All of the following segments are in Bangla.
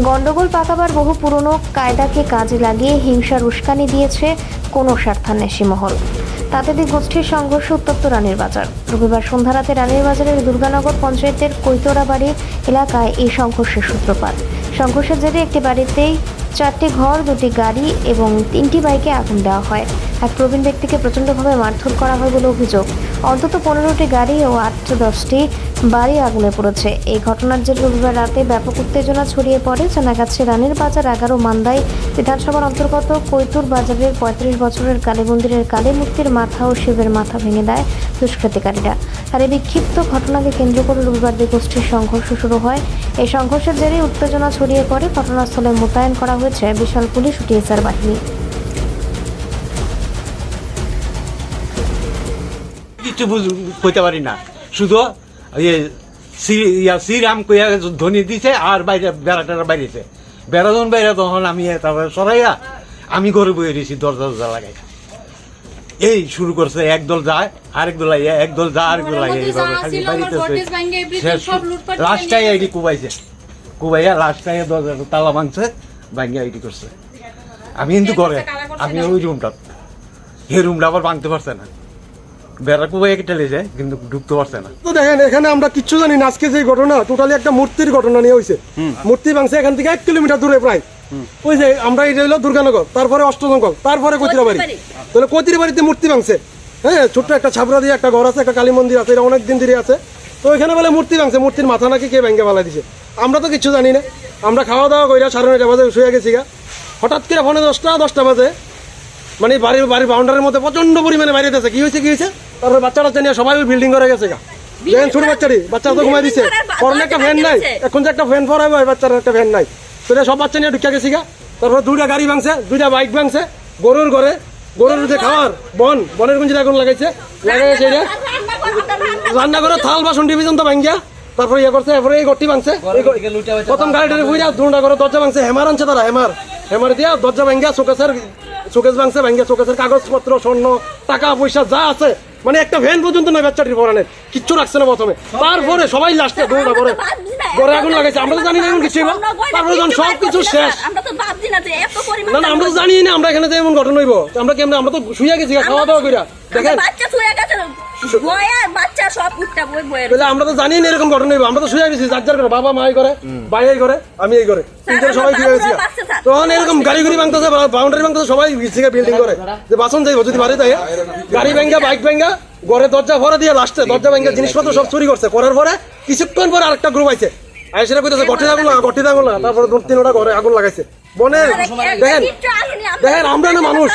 গন্ডগোল পাকাবার বহু পুরনো কায়দাকে কাজে লাগিয়ে হিংসার উস্কানি দিয়েছে কোনো স্বার্থান্বেষী মহল। তাঁতেদের গোষ্ঠীর সংঘর্ষ উত্তপ্ত রানীর বাজার। রবিবার সন্ধ্যা রাতে রানীর বাজারের দুর্গানগর পঞ্চায়েতের কৈতরাবাড়ি এলাকায় এই সংঘর্ষের সূত্রপাত। সংঘর্ষের জেরে একটি বাড়িতেই চারটি ঘর, দুটি গাড়ি এবং তিনটি বাইকে আগুন দেওয়া হয়। এক প্রবীণ ব্যক্তিকে প্রচণ্ডভাবে মারধর করা হয় বলে অভিযোগ। অন্তত পনেরোটি গাড়ি ও আট দশটি বাড়ি আগুনে পড়েছে। এই ঘটনার জেরে রবিবার রাতে ব্যাপক উত্তেজনা ছড়িয়ে পড়ে। জানা গেছে, রানীর বাজার এগারো মান্দাই বিধানসভার অন্তর্গত কৈতুর বাজারের পঁয়ত্রিশ বছরের কালী মন্দিরের কালী মূর্তির মাথা ও শিবের মাথা ভেঙে দেয় দুষ্কৃতিকারীরা। আর এই বিক্ষিপ্ত ঘটনাকে কেন্দ্র করে রবিবার দুই গোষ্ঠীর সংঘর্ষ শুরু হয়। এই সংঘর্ষের জেরে উত্তেজনা ছড়িয়ে পড়ে। ঘটনাস্থলে মোতায়েন করা হয়েছে বিশাল পুলিশ ও টিএসআর বাহিনী। কিছু কইতে পারি না। শুধু ইয়ে শ্রী- ইয়া শ্রীরাম কইয়া ধ্বনি দিছে আর বাইরে বেড়া টেড়া বাইরেছে বেড়া যখন বাইরে তখন আমি তারপরে সরাইয়া আমি ঘরে বয়ে দিয়েছি দরজা দরজা লাগাই এই শুরু করছে একদল যায় আরেক দল আইয়া একদল যা আরেক দল আইয়া এইভাবে খালি বাড়িতে শেষ লাস্টাই আইডি কুবাইছে কুবাইয়া লাস্টাই দরজা তালা ভাঙছে ভাঙিয়া আইডি করছে আমি কিন্তু করে আমি ওই রুমটা এই রুমটা আবার ভাঙতে পারছে না বেড়া কুবাইয়া কেটে লেছে কিন্তু ঢুকতে পারছে না। তো দেখেন এখানে আমরা কিচ্ছু জানি না আজকে যে ঘটনা টোটালি একটা মূর্তির ঘটনা নিয়ে হয়েছে মূর্তি ভাঙছে এখান থেকে এক কিলোমিটার দূরে প্রায়। ওই যে আমরা এটা হইল দুর্গানগর তারপরে অষ্টজঙ্গল তারপরে কৈতিরাবাড়ি। তাহলে কৈতিরাবাড়িতে মূর্তি ভাঙছে। হ্যাঁ ছোট্ট একটা ছাবড়া দিয়ে একটা ঘর আছে একটা কালী মন্দির আছে এটা অনেক দিন ধরে আছে। তো ওইখানে বলে মূর্তি ভাঙছে মূর্তির মাথা নাকি কে ভেঙে ফেলা দিছে? আমরা তো কিছু জানি না। আমরা খাওয়া দাওয়া কইরা সাড়ে নয়টা বাজে শুয়ে গেছি গা। হঠাৎ করে ফোনে দশটা দশটা বাজে। মানে বাড়ির বাড়ির বাউন্ডারির মধ্যে প্রচণ্ড পরিমাণে বাইরে আছে কি হয়েছে কি হয়েছে? তারপর বাচ্চা টাচ্চা নিয়ে সবাই বিল্ডিং করে গেছে গা। ছোট বাচ্চাটি বাচ্চা তো ঘুমাই দিছে। পরনে একটা ফ্যান নাই। এখন যে একটা ফ্যান পরাবে ওই বাচ্চার একটা ফ্যান নাই। তো সব বাচ্চা নিয়ে ঢুকে গেছি গা। তারপর দুইটা গাড়ি ভাঙছে দুইটা বাইক ভাঙছে গরুর ঘরে। গরুর যে খাওয়ার বন বনের গুঞ্জির আগুন লাগাইছে। লাগাইছে এটা রান্না করে থাল বাসন ডিভিশন তো ভাঙ্গিয়া। তারপর ইয়ে করছে এরপরে এই গটি ভাঙছে। প্রথম গাড়িটা বুঝা দুটা করে দরজা ভাঙছে হেমার আনছে তারা হেমার হেমার দিয়া দরজা ভাঙ্গিয়া শোকেসের শোকেস ভাঙছে ভাঙ্গিয়া শোকেসের কাগজপত্র স্বর্ণ টাকা পয়সা যা আছে। মানে একটা ভ্যান পর্যন্ত নয় বাচ্চাটির পরানের কিচ্ছু রাখছে না প্রথমে। তারপরে সবাই লাস্টে দৌড়া করে ঘরে আগুন লাগাইছে। আমরা তো জানি না এমন কিছু তারপরে যখন সব কিছু শেষ আমরা তো ভাবছি না যে এত পরিমাণ না আমরা তো জানি না আমরা এখানে যে এমন ঘটনা হইব। আমরা কেমন আমরা তো শুয়ে গেছি খাওয়া দাওয়া কইরা। দেখেন আমরা তো জানি না এরকম ঘটনা হইব। আমরা তো শুয়ে গেছি যার যার করে বাবা মা এই করে ভাই এই করে আমি এই করে তিনজন সবাই শুয়ে গেছি তখন এরকম গাড়ি গুড়ি ভাঙতেছে বাউন্ডারি ভাঙতেছে সবাই গিয়ে বিল্ডিং করে। যে বাসন যাইব যদি বাড়ি তাই গাড়ি ভাঙ্গা বাইক ভাঙ্গা ঘরে দরজা ভরা দিয়ে লাস্টে দরজা ভাঙ্গা জিনিসপত্র সব চুরি করছে। করার পরে কিছুক্ষণ পরে আরেকটা গ্রুপ আইছে। আই সেটা কইতেছে গঠি আগুন লাগা গঠি আগুন লাগা তারপরে দু তিনটা ঘরে আগুন লাগাইছে। বনের দেখেন দেখেন আমরা না মানুষ।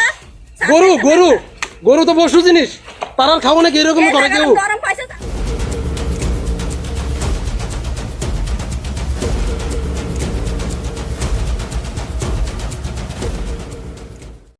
গরু গরু গরু তো পশু জিনিস। তারা খাব নাকি এরকম করে কেউ।